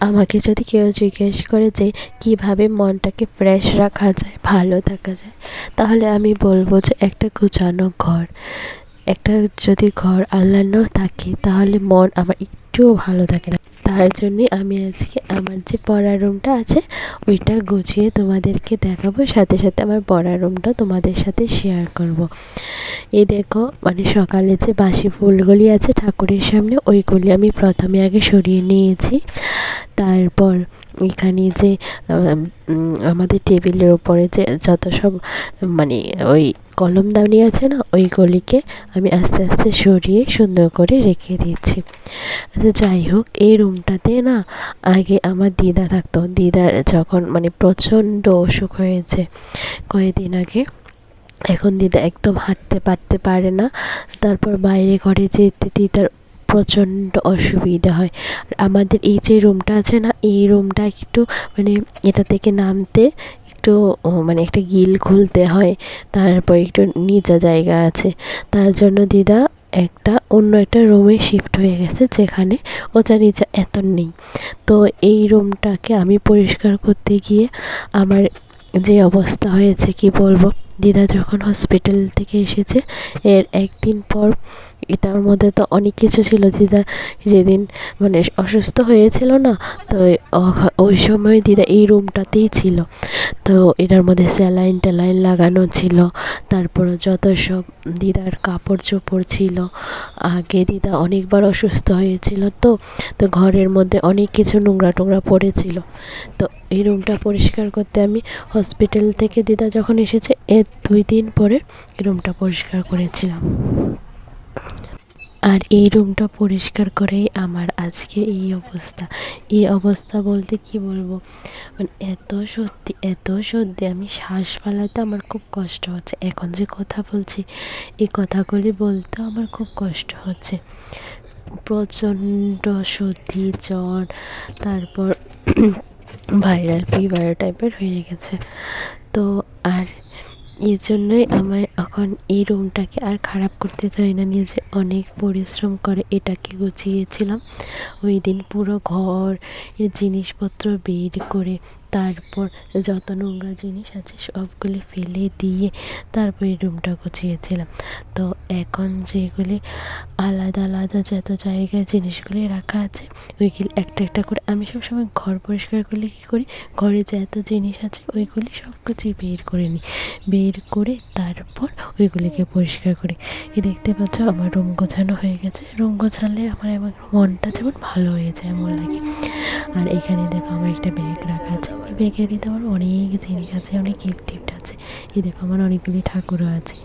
আমাকে যদি কেউ জিজ্ঞেস করে যে কীভাবে মনটাকে ফ্রেশ রাখা যায়, ভালো থাকা যায়, তাহলে আমি বলব যে একটা গোছানো ঘর। একটা যদি ঘর আল্লানো থাকে, তাহলে মন আমার একটুও ভালো থাকে না। তার জন্যে আমি আজকে আমার যে পড়ার রুমটা আছে, ওইটা গুছিয়ে তোমাদেরকে দেখাবো, সাথে সাথে আমার পড়ার রুমটা তোমাদের সাথে শেয়ার করব। এই দেখো মানে সকালে যে বাসি ফুলগুলি আছে ঠাকুরের সামনে, ওইগুলি আমি প্রথমে আগে সরিয়ে নিয়েছি। তারপর এখানে যে আমাদের টেবিলের ওপরে যে যত সব মানে ওই কলমদানি আছে না, ওইগুলিকে আমি আস্তে আস্তে সরিয়ে সুন্দর করে রেখে দিচ্ছি আচ্ছা যাই হোক, এই রুমটাতে না আগে আমার দিদা থাকতো। দিদার যখন মানে প্রচণ্ড অসুখ হয়েছে কয়েকদিন আগে, এখন দিদা একদম হাঁটতে পারতে পারে না। তারপর বাইরে ঘরে যেতে, দিদার প্রচণ্ড অসুবিধা হয়। আর আমাদের এই যে রুমটা আছে না, এই রুমটা একটু মানে এটা থেকে নামতে একটু মানে একটা গিল খুলতে হয়। তারপর একটু নিচা জায়গা আছে। তার জন্য দিদা একটা, অন্য একটা রুমে শিফট হয়ে গেছে, যেখানে ওচা নিচা এত নেই। তো এই রুমটাকে আমি পরিষ্কার করতে গিয়ে আমার যে অবস্থা হয়েছে, কি বলব? দিদা যখন হসপিটাল থেকে এসেছে, এর একদিন পর এটার মধ্যে তো অনেক কিছু ছিল। দিদা যেদিন মানে অসুস্থ হয়েছিল না, তো ওই সময় দিদা এই রুমটাতেই ছিল। তো এটার মধ্যে স্যালাইন ট্যালাইন লাগানো ছিল। তারপর যত সব দিদার কাপড় চোপড় ছিল, আগে দিদা অনেকবার অসুস্থ হয়েছিল তো তো ঘরের মধ্যে অনেক কিছু নোংরা টোংরা পড়েছিল। তো এই রুমটা পরিষ্কার করতে আমি হসপিটাল থেকে দিদা যখন এসেছে, এর দুই দিন পরে এই রুমটা পরিষ্কার করেছিলাম। আর এই রুমটা পরিষ্কার করেই আমার আজকে এই অবস্থা। এই অবস্থা বলতে কি বলব? মানে এত সত্যি এত সত্যি, আমি শ্বাস ফেলাতে আমার খুব কষ্ট হচ্ছে। এখন যে কথা বলছি, এই কথাগুলি বলতেও আমার খুব কষ্ট হচ্ছে। প্রচণ্ড সর্দি, জ্বর, তারপর ভাইরাল ফিভার টাইপের হয়ে গেছে। তো আর এর জন্যই আমার এখন এই রুমটাকে আর খারাপ করতে চাই না। নিজে অনেক পরিশ্রম করে এটাকে গুছিয়েছিলাম। ওই দিন পুরো ঘর, জিনিসপত্র বের করে তারপর যত নোংরা জিনিস আছে সবগুলি ফেলে দিয়ে তারপরে রুমটা গুছিয়েছিলাম। তো এখন যেগুলি আলাদা আলাদা যত জায়গায় জিনিসগুলি রাখা আছে, ওইগুলি একটা একটা করে আমি সবসময় ঘর পরিষ্কার করলে কী করি? ঘরে যত জিনিস আছে ওইগুলি সব কিছুই বের করে নিই। বের করে তারপর ওইগুলিকে পরিষ্কার করি। এই দেখতে পাচ্ছ আমার রুম গোছানো হয়ে গেছে। রুম গোছালে আমার এমন মনটা যেমন ভালো হয়ে যায় এমন লাগে আর এখানে দেখো আমার একটা ব্যাগ রাখা আছে। ওই ব্যাগের ভিতরে আমার অনেক জিনিস আছে, অনেক গিফট টিফট আছে। এই দেখো, আমার অনেকগুলি ঠাকুরও আছে।